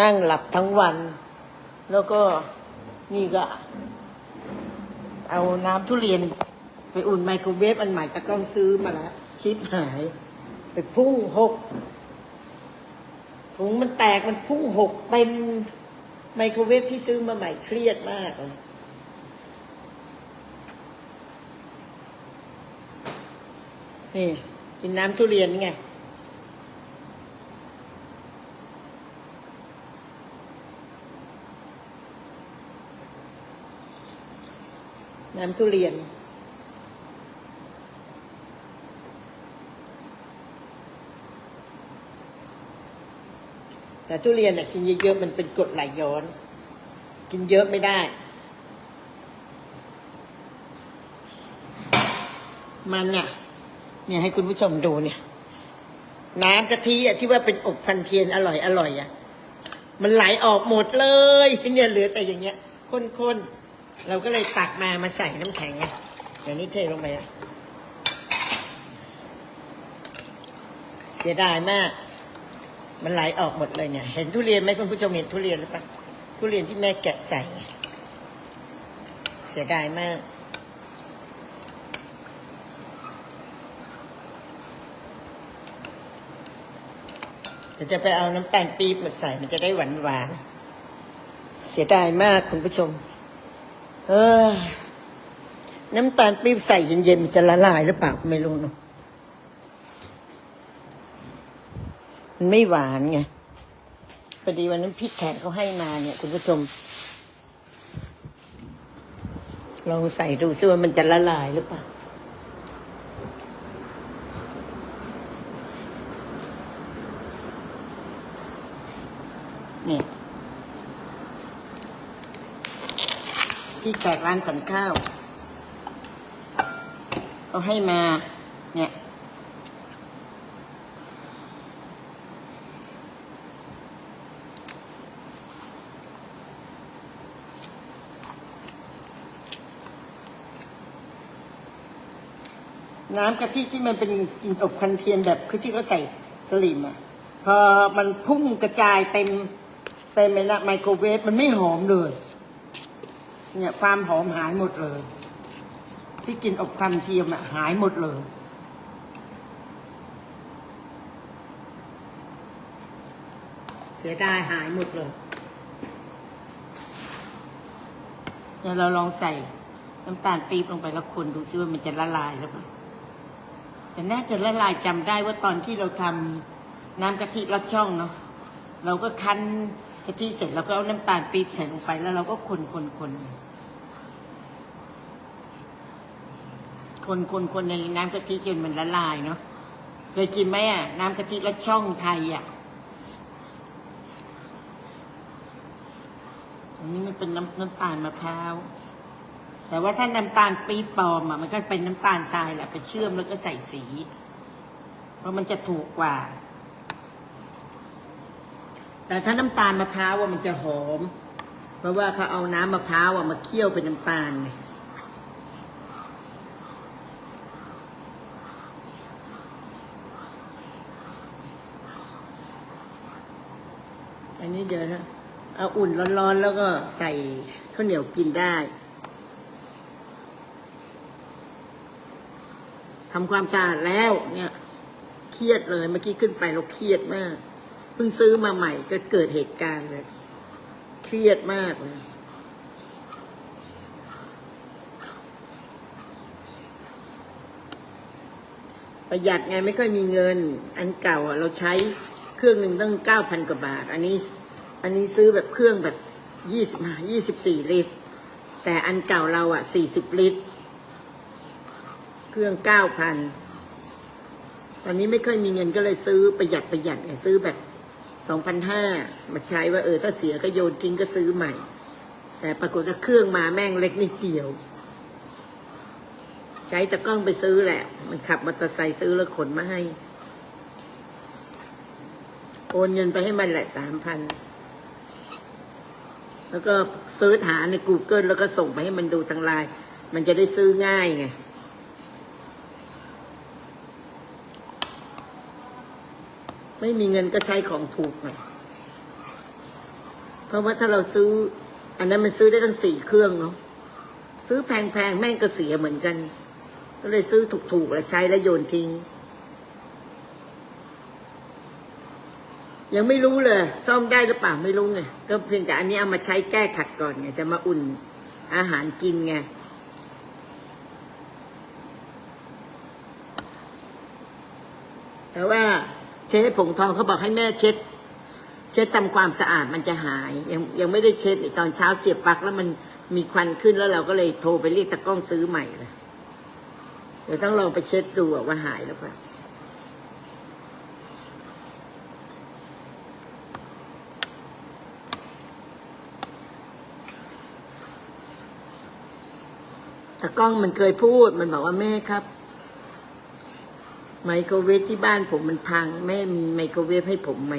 นั่งหลับทั้งวัน แล้วก็นี่ก็ เอาน้ำทุเรียน ไปอุ่นไมโครเวฟอันใหม่ตะกล้องซื้อมาแล้วชิปหาย ไปพุ่งหกถุงมันแตกมันพุ่งหกเต็มไมโครเวฟที่ซื้อมาใหม่เครียดมากเลยนี่กินน้ำทุเรียนไง น้ำทุเรียน แต่ทุเรียนน่ะกินเยอะๆมันเป็นกรดไหลย้อน กินเยอะไม่ได้ มันเนี่ยเนี่ยให้คุณผู้ชมดูเนี่ย น้ำกะทิอะที่ว่าเป็นอบพันเทียนอร่อยอร่อยอะ มันไหลออกหมดเลยเนี่ยเหลือแต่อย่างเงี้ยข้นๆ เราก็เลยตักมามาใส่น้ำแข็งไงอย่างนี้เทลงไปอะเสียดายมาก มันไหลออกหมดเลยเนี่ย เห็นทุเรียนไหมคุณผู้ชมเห็นทุเรียนหรือเปล่าทุเรียนที่แม่แกะใส่ไงเสียดายมากเดี๋ยวจะไปเอาน้ำตาลปี๊บมาใส่มันจะได้หวานหวานๆเสียดายมากคุณผู้ชม เออ น้ำตาลปี๊บใส่เย็นๆมันจะละลายหรือเปล่าไม่รู้เนาะมันไม่หวานไงพอดีวันนั้นพี่แขกเขาให้มาเนี่ย คุณผู้ชมลองใส่ดูซิว่ามันจะละลายหรือเปล่าเนี่ย พี่แขกร้านขอนข้าวเขาให้มา เนี่ยน้ำกะทิที่มันเป็นกลิ่นอบคันเทียมแบบคือที่เขาใส่สลิมอะพอมันพุ่งกระจายเต็มเต็มเลยนะไมโครเวฟมันไม่หอมเลย เนี่ยความหอมหายหมดเลย ที่กินอบคันเทียมอะหายหมดเลย เสียดายหายหมดเลยเดี๋ยวเราลองใส่น้ำตาลปี๊บลงไปแล้วคนดูซิว่ามันจะละลายหรือเปล่าแต่น่าจะละลายจำได้ว่าตอนที่เราทำน้ำกะทิลอดช่องเนาะเราก็คั้น กะทิเสร็จเราก็เอาน้ำตาลปี๊บใส่ลงไปแล้วเราก็คนคนคนคนคนคนในน้ำกะทิจนมันละลายเนาะเคยกินไหมอะ น้ำกะทิลอดช่องไทยอะอันนี้มันเป็นน้ำน้ำตาลมะพร้าว แต่ว่าถ้าน้ำตาลปี๊บปลอมอะมันก็เป็นน้ำตาลทรายแหละไปเชื่อมแล้วก็ใส่สี เพราะมันจะถูกกว่า แต่ถ้าน้ำตาลมะพร้าวมันจะหอม เพราะว่าเขาเอาน้ำมะพร้าวมาเคี่ยวเป็นน้ำตาลไงอันนี้เดี๋ยวนะเอาอุ่นร้อนๆ แล้วก็ใส่ข้าวเหนียวกินได้ทำความสะอาดแล้วเนี่ย เครียดเลยเมื่อกี้ขึ้นไปเราเครียดมาก พิ่งซื้อมาใหม่ก็เกิดเหตุการณ์เลยเครียดมากเลยประหยัดไงไม่ค่อยมีเงิน อันเก่าเราใช้เครื่องหนึ่งตั้งเก้าพันกว่าบาท อันนี้ อันนี้ซื้อแบบเครื่องแบบยี่สิบยี่สิบสี่ลิตร แต่อันเก่าเราอะสี่สิบลิตร เครื่องเก้าพันตอนนี้ไม่ค่อยมีเงินก็เลยซื้อประหยัดประหยัดไงซื้อแบบ สองพันห้ามาใช้ว่าเออถ้าเสียก็โยนทิ้งก็ซื้อใหม่ แต่ปรากฏว่าเครื่องมาแม่งเล็กนิดเดียว ใช้ตะกล้องไปซื้อแหละ มันขับมอเตอร์ไซค์ซื้อแล้วขนมาให้ โอนเงินไปให้มันแหละสามพันแล้วก็เซิร์ชหาใน Google แล้วก็ส่งไปให้มันดูทางไลน์มันจะได้ซื้อง่ายไง ไม่มีเงินก็ใช้ของถูกหน่อยเพราะว่าถ้าเราซื้อ อันนั้นมันซื้อได้ตั้งสี่เครื่องเนาะซื้อแพงๆแม่งก็เสียเหมือนกัน ก็เลยซื้อถูกๆแล้วใช้แล้วโยนทิ้ง ยังไม่รู้เลย ซ่อมได้หรือเปล่าไม่รู้ไงก็เพียงแต่อันนี้เอามาใช้แก้ขัดก่อนไงจะมาอุ่นอาหารกินไงแต่ว่า เช็ดผงทองเขาบอกให้แม่เช็ด เช็ดทำความสะอาดมันจะหาย ยังยังไม่ได้เช็ดตอนเช้าเสียบปลั๊กแล้วมันมีควันขึ้นแล้วเราก็เลยโทรไปเรียกตะกล้องซื้อใหม่เลยเดี๋ยวต้องลองไปเช็ดดูว่าหายหรือเปล่าตะกล้องมันเคยพูดมันบอกว่าแม่ครับ ไมโครเวฟที่บ้านผมมันพัง แม่มีไมโครเวฟให้ผมไหม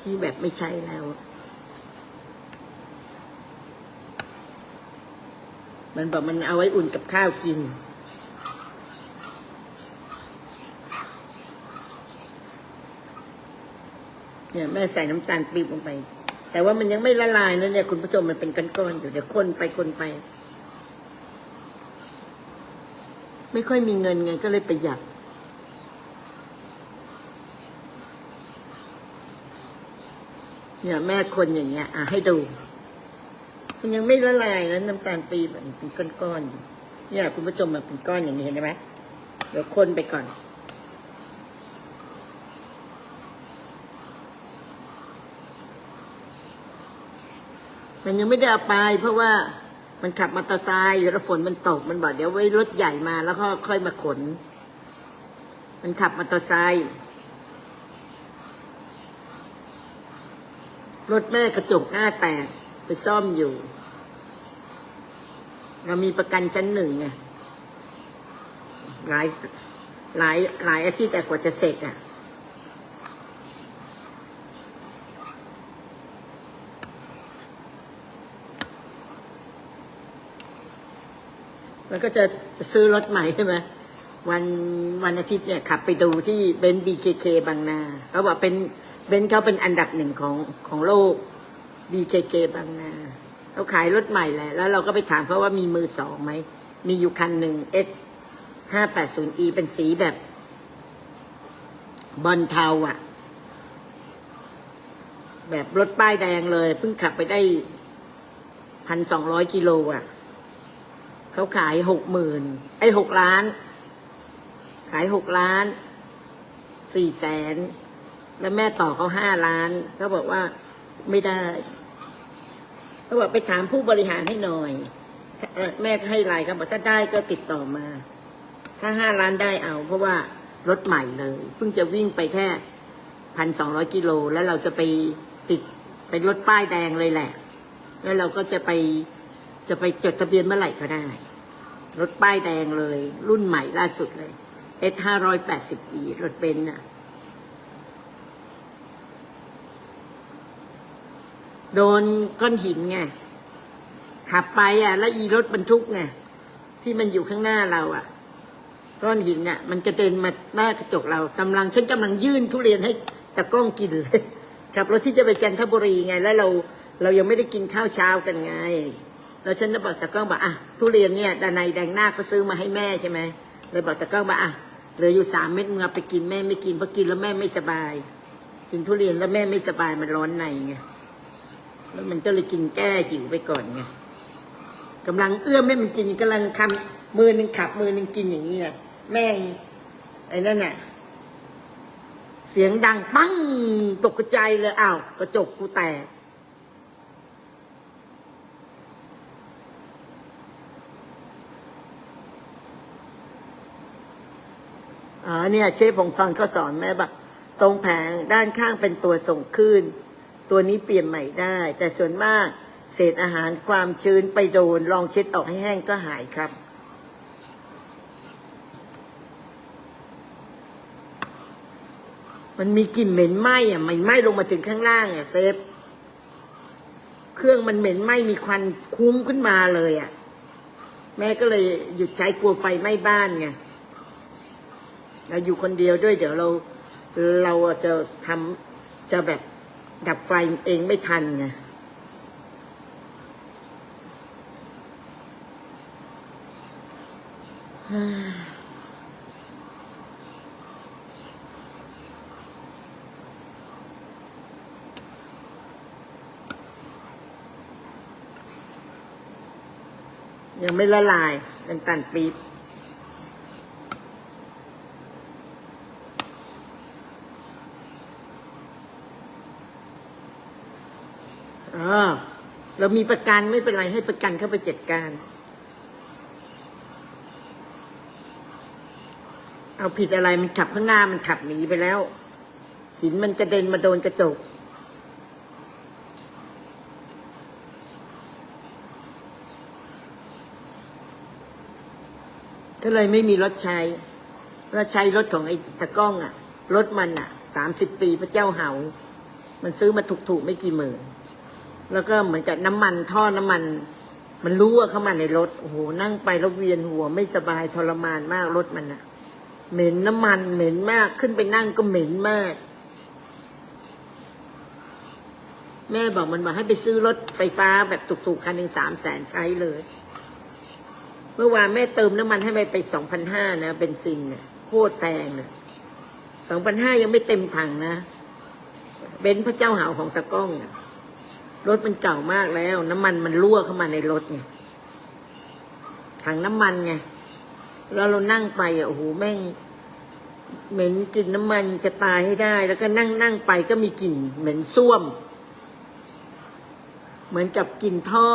ที่แบบไม่ใช้แล้ว มันบอกมันเอาไว้อุ่นกับข้าวกิน เนี่ยแม่ใส่น้ำตาลปี๊บลงไป แต่ว่ามันยังไม่ละลายนะเนี่ย คุณผู้ชมมันเป็นก้อนๆอยู่เดี๋ยวคนไปคนไป ไม่ค่อยมีเงินไงก็เลยประหยัด เนี่ยแม่คนอย่างเงี้ย อะให้ดู มันยังไม่ละลายนะน้ำตาลปี๊บมันเป็นก้อนๆเนี่ยคุณผู้ชมมันเป็นก้อนอย่างนี้เห็นไหมเดี๋ยวคนไปก่อน มันยังไม่ได้เอาไป เพราะว่ามันขับมอเตอร์ไซค์อยู่แล้วฝนมันตก มันบอกเดี๋ยวไว้รถใหญ่มาแล้วก็ค่อยมาขน มันขับมอเตอร์ไซค์ รถแม่กระจกหน้าแตกไปซ่อมอยู่ เรามีประกันชั้นหนึ่งไงหลายหลายหลายอาทิตย์แต่กว่าจะเสร็จอะ แล้วก็จะซื้อรถใหม่ใช่ไหมวันวันอาทิตย์เนี่ยขับไปดูที่เบนซ์บีเคเคบางนาเขาบอกเป็น เบนซ์เขาเป็นอันดับหนึ่งของของโลกบีเคเคบางนาเขาขายรถใหม่แหละ แล้วเราก็ไปถามเขาว่ามีมือสองไหม มีอยู่คันหนึ่งเอสห้าแปดศูนย์อีเป็นสีแบบ บอลเทาอะแบบรถป้ายแดงเลย เพิ่งขับไปได้พันสองร้อยกิโลอะเขาขายหกหมื่นไอ้หกล้าน ขายหกล้านสี่แสน แล้วแม่ต่อเขาห้าล้านเขาบอกว่าไม่ได้เขาบอกไปถามผู้บริหารให้หน่อยแม่ให้ไลน์เขาบอกถ้าได้ก็ติดต่อมา ถ้าห้าล้านได้เอา เพราะว่ารถใหม่เลย เพิ่งจะวิ่งไปแค่พันสองร้อยกิโลแล้วเราจะไปติดเป็นรถป้ายแดงเลยแหละ แล้วเราก็จะไปจะไปจดทะเบียนเมื่อไหร่ก็ได้ รถป้ายแดงเลย รุ่นใหม่ล่าสุดเลย S ห้าร้อยแปดสิบ E รถเบนซ์น่ะ โดนก้อนหินไงขับไปอะ แล้วอีรถบรรทุกไงที่มันอยู่ข้างหน้าเราอะ ก้อนหินอะ มันกระเด็นมาหน้ากระจกเรากำลังฉันกำลังยื่นทุเรียนให้ตะก้องกินเลยขับรถที่จะไปจันทบุรีไง แล้วเรา เรายังไม่ได้กินข้าวเช้ากันไง แล้วฉันก็บอกตะก้องบอกอะทุเรียนเนี่ยดานายแดงหน้าเขาซื้อมาให้แม่ใช่ไหมเลยบอกตะก้องบอกอะเหลืออยู่สามเม็ดมึงเอาไปกินแม่ไม่กินเพราะกินแล้วแม่ไม่สบาย กินทุเรียนแล้วแม่ไม่สบายมันร้อนในไง แล้วมันก็เลยกินแก้หิวไปก่อนไงกำลังเอื้อมให้มันกินกำลังคำมือหนึ่งขับมือหนึ่งกินอย่างนี้อะแม่งไอ้นั่นน่ะ เสียงดังปังตกใจเลยอ้าวกระจกกูแตกอ๋อเนี่ย เชฟผงทองเขาสอนแม่บอกตรงแผงด้านข้างเป็นตัวส่งคลื่น ตัวนี้เปลี่ยนใหม่ได้ แต่ส่วนมากเศษอาหารความชื้นไปโดน ลองเช็ดออกให้แห้งก็หายครับ มันมีกลิ่นเหม็นไหม้อะมันไหม้ลงมาถึงข้างล่างอะเซฟ เครื่องมันเหม็นไหม้มีควันคุ้งขึ้นมาเลยอะ แม่ก็เลยหยุดใช้กลัวไฟไหม้บ้านไงเราอยู่คนเดียวด้วยเดี๋ยวเราเราจะทำจะแบบ ดับไฟเองไม่ทันไงยังไม่ละลายเป็นตันปี๊บ อ๋อเรามีประกันไม่เป็นไรให้ประกันเข้าไปจัดการ เอาผิดอะไรมันขับข้างหน้ามันขับหนีไปแล้ว หินมันกระเด็นมาโดนกระจกก็เลยไม่มีรถใช้แล้วใช้รถของไอ้ตะกล้องอะ่ะ รถมันอะ่ะสามสิบปีพระเจ้าเหา มันซื้อมาถูกๆไม่กี่หมื่น แล้วก็เหมือนกับน้ำมันท่อน้ำมัน มันรู้ว่าเข้ามาในรถโอ้โหนั่งไปแล้วเวียนหัวไม่สบายทรมานมากรถมันอะ่ะเหม็นน้ำมันเหม็นมากขึ้นไปนั่งก็เหม็นมาก แม่บอกมันบอกให้ไปซื้อรถไฟฟ้าแบบถูกๆคันหนึ่งสามแสนใช้เลย เมื่อวานแม่เติมน้ำมันให้ไปไปสองพันห้านะเบนซินเนี่ยโคตรแพงเลยสองพันห้ายังไม่เต็มถังนะ เบนซ์พระเจ้าหาวของตะก้องอะ รถมันเก่ามากแล้ว น้ำมันมันรั่วเข้ามาในรถไงถังน้ำมันไงแล้วเรานั่งไปอะโอ้โหแม่ง เหม็นกลิ่นน้ำมันจะตายให้ได้ แล้วก็นั่งนั่งไปก็มีกลิ่นเหม็นส้วม เหมือนกับกลิ่นท่อ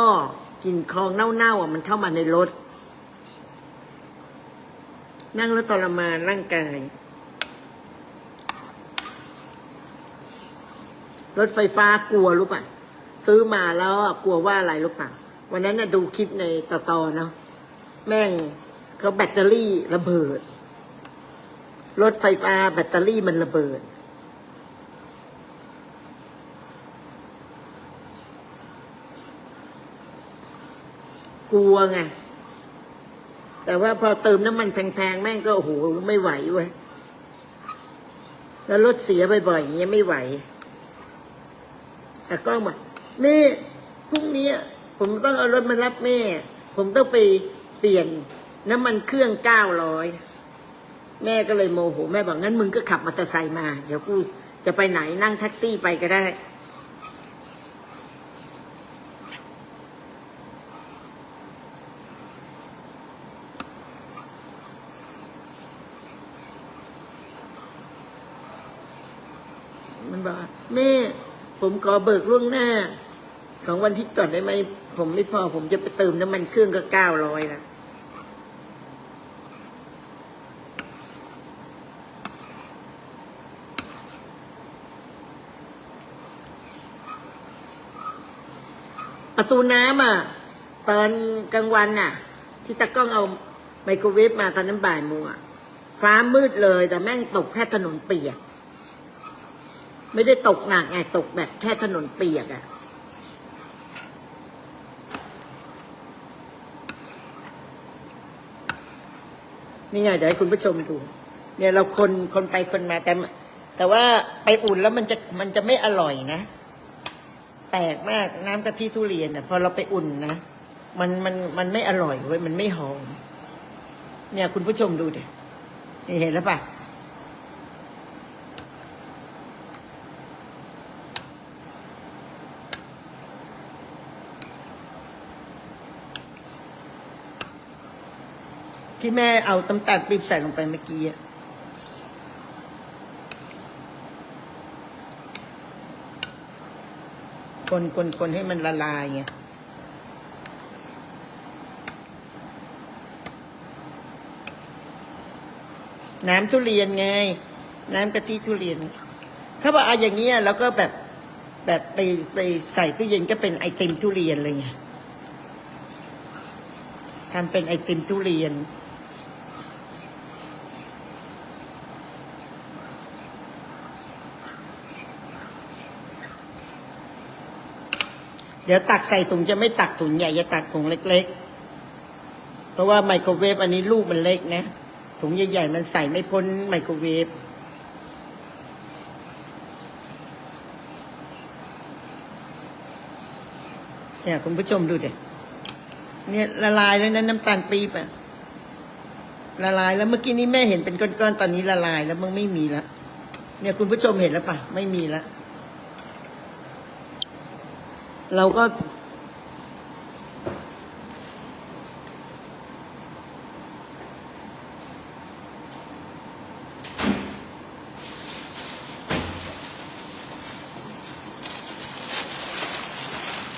กลิ่นคลองเน่าๆอะมันเข้ามาในรถ นั่งแล้วทรมานร่างกายรถไฟฟ้ากลัวรู้ป่ะ ซื้อมาแล้วกลัวว่าอะไรรู้ป่ะวันนั้นน่ะดูคลิปในต่อตอเนาะแม่งเขาแบตเตอรี่ระเบิด รถไฟฟ้าแบตเตอรี่มันระเบิด กลัวไงแต่ว่าพอเติมน้ำมันแพงๆ แม่งก็โอ้โหไม่ไหวเว้ยแล้วรถเสียบ่อยๆอย่างเงี้ยไม่ไหว แต่ก็บอก แม่พรุ่งนี้ผมต้องเอารถมารับแม่ ผมต้องไปเปลี่ยนน้ำมันเครื่องเก้าร้อยแม่ก็เลยโมโหแม่บอกงั้นมึงก็ขับมอเตอร์ไซค์มา เดี๋ยวกูจะไปไหนนั่งแท็กซี่ไปก็ได้ มันบอกแม่ ผมขอเบิกล่วงหน้า ของวันที่ก่อนได้ไหมผมไม่พอ ผมจะไปเติมน้ำมันเครื่องก็เก้าร้อยละประตูน้ำอะ ตอนกลางวันอะ ที่ตากล้องเอาไมโครเวฟมาตอนนั้นบ่ายโมงอะ ฟ้ามืดเลย แต่แม่งตกแค่ถนนเปียก ไม่ได้ตกหนักไงตกแบบแค่ถนนเปียกอะ่ นี่ไงเดี๋ยวให้คุณผู้ชมดู เนี่ยเราคนคนไปคนมาแต่ แต่ว่าไปอุ่นแล้วมันจะมันจะไม่อร่อยนะแปลกมากน้ำกะทิทุเรียนอะพอเราไปอุ่นนะมันมันมันไม่อร่อยเว้ยมันไม่หอม เนี่ยคุณผู้ชมดูดินี่เห็นแล้วปะ ที่แม่เอาน้ำตาลปี๊บใส่ลงไปเมื่อกี้อะคนคนคนให้มันละลายไงน้ำทุเรียนไง น้ำกะทิทุเรียน เขาบอกเอาอย่างเงี้ยแล้วก็แบบแบบไปไปใส่ตู้เย็นก็เป็นไอติมทุเรียนเลยไงทำเป็นไอติมทุเรียน เดี๋ยวตักใส่ถุงจะไม่ตักถุงใหญ่จะตักถุงเล็ก ๆ เพราะว่าไมโครเวฟอันนี้ลูกมันเล็กนะ ถุงใหญ่ๆมันใส่ไม่พ้นไมโครเวฟเนี่ยคุณผู้ชมดูดิเนี่ยละลายแล้วนะน้ำตาลปี๊บอะละลายแล้วเมื่อกี้นี้แม่เห็นเป็นก้อนๆตอนนี้ละลายแล้วมันไม่มีแล้วเนี่ยคุณผู้ชมเห็นแล้วปะไม่มีแล้ว เราก็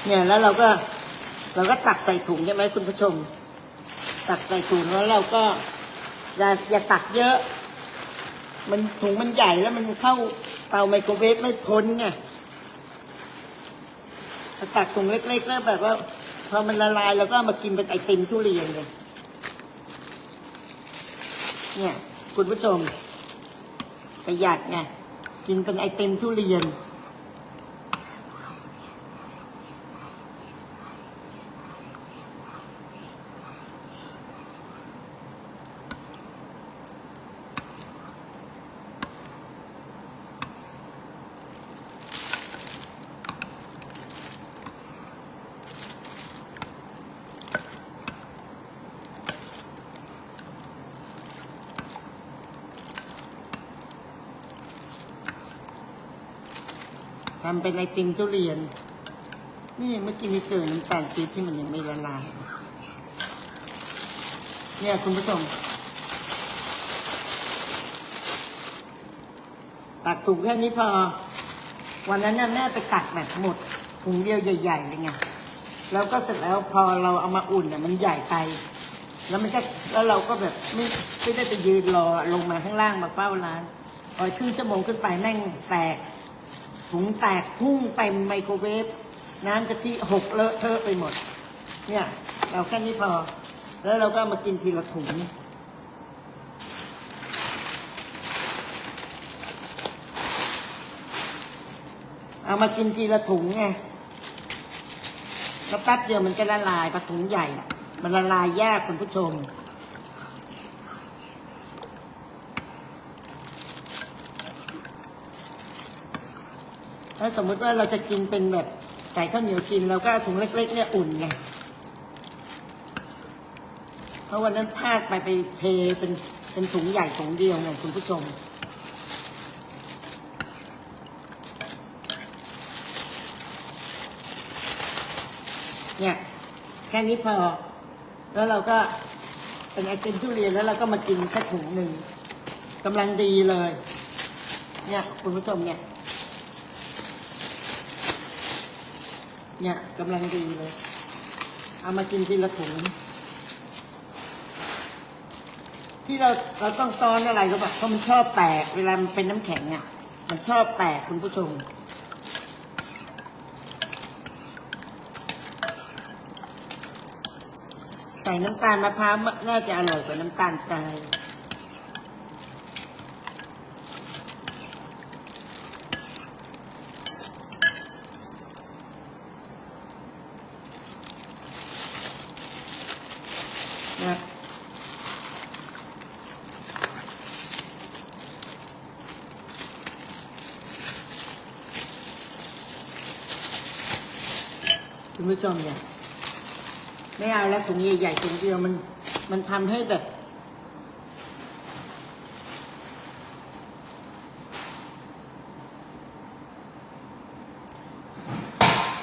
เนี่ยแล้วเราก็ เราก็ตักใส่ถุงใช่ไหมคุณผู้ชม ตักใส่ถุงแล้วเราก็อย่าอย่าตักเยอะ มันถุงมันใหญ่แล้วมันเข้าเตาไมโครเวฟไม่พ้นไง ถ้าตักถุงเล็กๆแล้วแบบว่า พอมันละลายเราก็มากินเป็นไอติมทุเรียนเลย เนี่ย คุณผู้ชมประหยัดไงกินเป็นไอติมทุเรียนำเป็นไอติมทุเรียน นี่เมื่อกี้นี้เจอน้ำตาลปี๊บที่มันยังไม่ละลาย เนี่ยคุณผู้ชม ตักถุงแค่นี้พอ วันนั้นน่ะแม่ไปตักแบบหมดถุงเดียวใหญ่ๆเลยไง แล้วก็เสร็จแล้วพอเราเอามาอุ่นเนี่ยมันใหญ่ไป แล้วมันก็แล้วเราก็แบบไม่ไม่ได้ไปยืนรอลงมาข้างล่างมาเฝ้าร้านพอครึ่งชั่วโมงขึ้นไปแม่งแตก ถุงแตกพุ่งเต็มไมโครเวฟน้ำกะทิหกเลอะเทอะไปหมด เนี่ย เราแค่นี้พอ แล้วเราก็มากินทีละถุงเอามากินทีละถุงไงแล้วแป๊บเดียวมันจะละลายปลาถุงใหญ่อะมันละลายยากคุณผู้ชม ถ้าสมมุติว่าเราจะกินเป็นแบบใส่ข้าวเหนียวกินเราก็เอาถุงเล็ก ๆ เนี่ยอุ่นไงเพราะวันนั้นพลาดไปไปเทเป็นเป็นถุงใหญ่ถุงเดียวไงคุณผู้ชมเนี่ยแค่นี้พอ แล้วเราก็เป็นไอติมทุเรียนแล้วเราก็มากินแค่ถุงหนึ่งกำลังดีเลย เนี่ยคุณผู้ชมเนี่ย เนี่ยกำลังดีเลย เอามากินทีละถุง ที่เราเราต้องซ้อนอะไรก็แบบเพราะมันชอบแตก เวลามันเป็นน้ำแข็งอะ มันชอบแตกคุณผู้ชม ใส่น้ำตาลมะพร้าวน่าจะอร่อยกว่าน้ำตาลทราย มเนี่ยไม่เอาแล้วถุงใหญ่ๆถุงเดียวมัน มันทำให้แบบ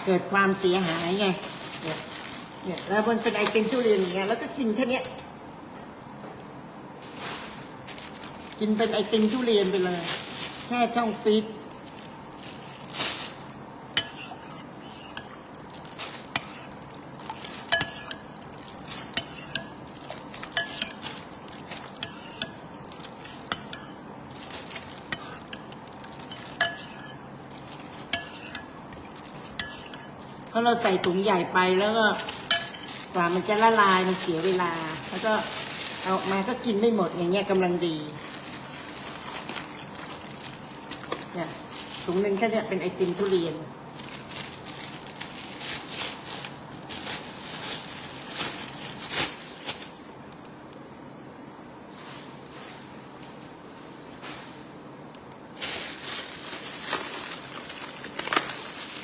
เกิดความเสียหายไงเนี่ยเนี่ยแล้วมันเป็นไอติมทุเรียนอย่างเงี้ยแล้วก็กินแค่เนี้ยกินเป็นไอติมทุเรียนไปเลย แค่ช่องฟีด เราะเราใส่ถุงใหญ่ไปแล้วก็กว่ามันจะละลายมันเสียเวลา แล้วก็เอาออกมาก็กินไม่หมดอย่างเงี้ยกำลังดีเนี่ยถุงหนึ่งแค่เนี้ยเป็นไอติมทุเรียน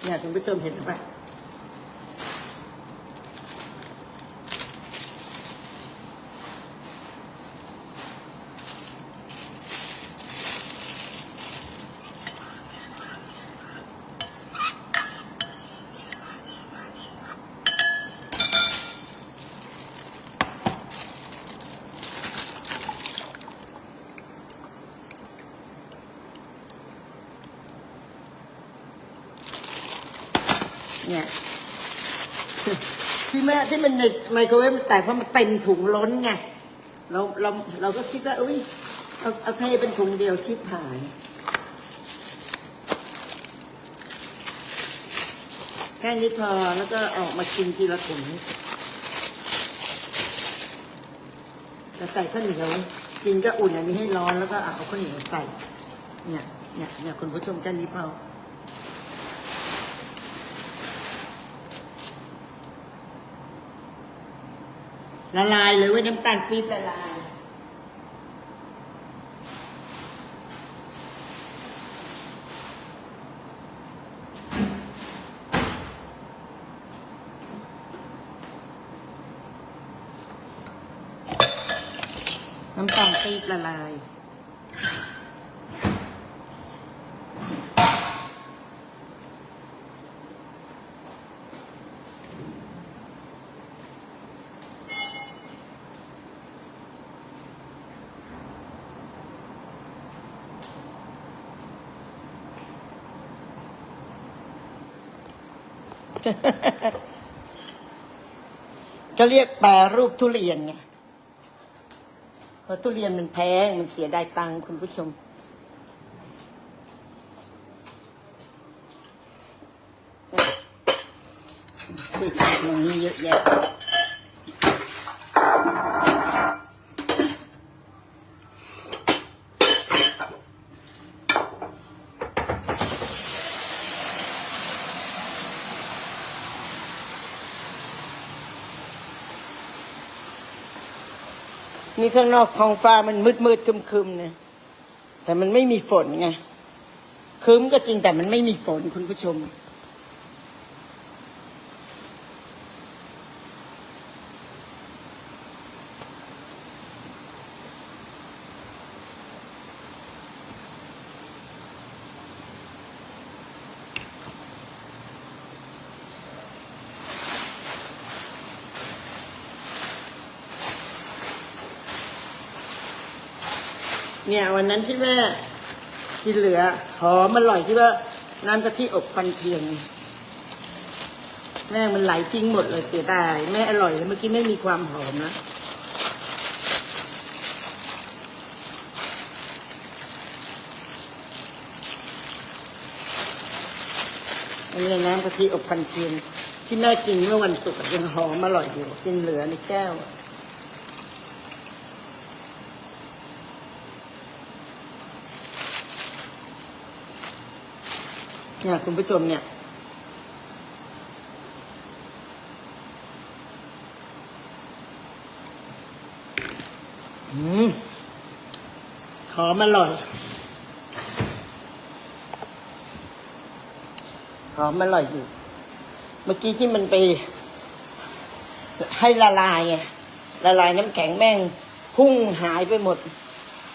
เนี่ยคุณผู้ชมเห็นไหรื เนี่ยที่แม่ที่มันในไมโครเวฟมันแตกเพราะมันเต็มถุงล้นไงเราเราเราก็คิดว่าอุ้ยเอาเอาเทเป็นถุงเดียวชิบหายแค่นี้พอแล้วก็ออกมากินทีละถุงจะใส่ข้าวเหนียวกินก็อุ่นอันนี้ให้ร้อนแล้วก็เอาข้าวเหนียวใส่ เนี่ยเนี่ยเนี่ยคุณผู้ชมแค่นี้พอ ละลายเลยเว้ยน้ำตาลปี๊บละลาย น้ำตาลปี๊บละลาย ก็เรียกแปรรูปทุเรียนไงเพราะทุเรียนมันแพงมันเสียดายตังค์คุณผู้ชม คือใส่งนี้เยอะแยะ ข้างนอกท้องฟ้ามันมืดมืดคึมคึมเนี่ยแต่มันไม่มีฝนไงคึมก็จริงแต่มันไม่มีฝนคุณผู้ชม เนี่ยวันนั้นที่แม่กินเหลือหอมอร่อยที่ว่าน้ำกะทิอบควันเทียนแม่มันไหลทิ้งหมดเลยเสียดายแม่อร่อยแล้วเมื่อกี้ไม่มีความหอมนะอันนี้น้ำกะทิอบควันเทียนที่แม่กินเมื่อวันศุกร์ยังหอมอร่อยอยู่กินเหลือในแก้ว เนี่ยคุณผู้ชมเนี่ยอืมหอมอร่อยหอมอร่อยอยู่ เมื่อกี้ที่มันไป ให้ละลายไงละลายน้ำแข็งแม่ง พุ่งหายไปหมด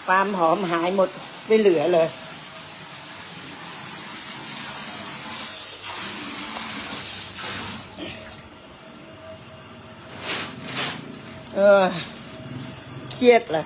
ความหอมหายหมดไม่เหลือเลย เออ เครียดแหละ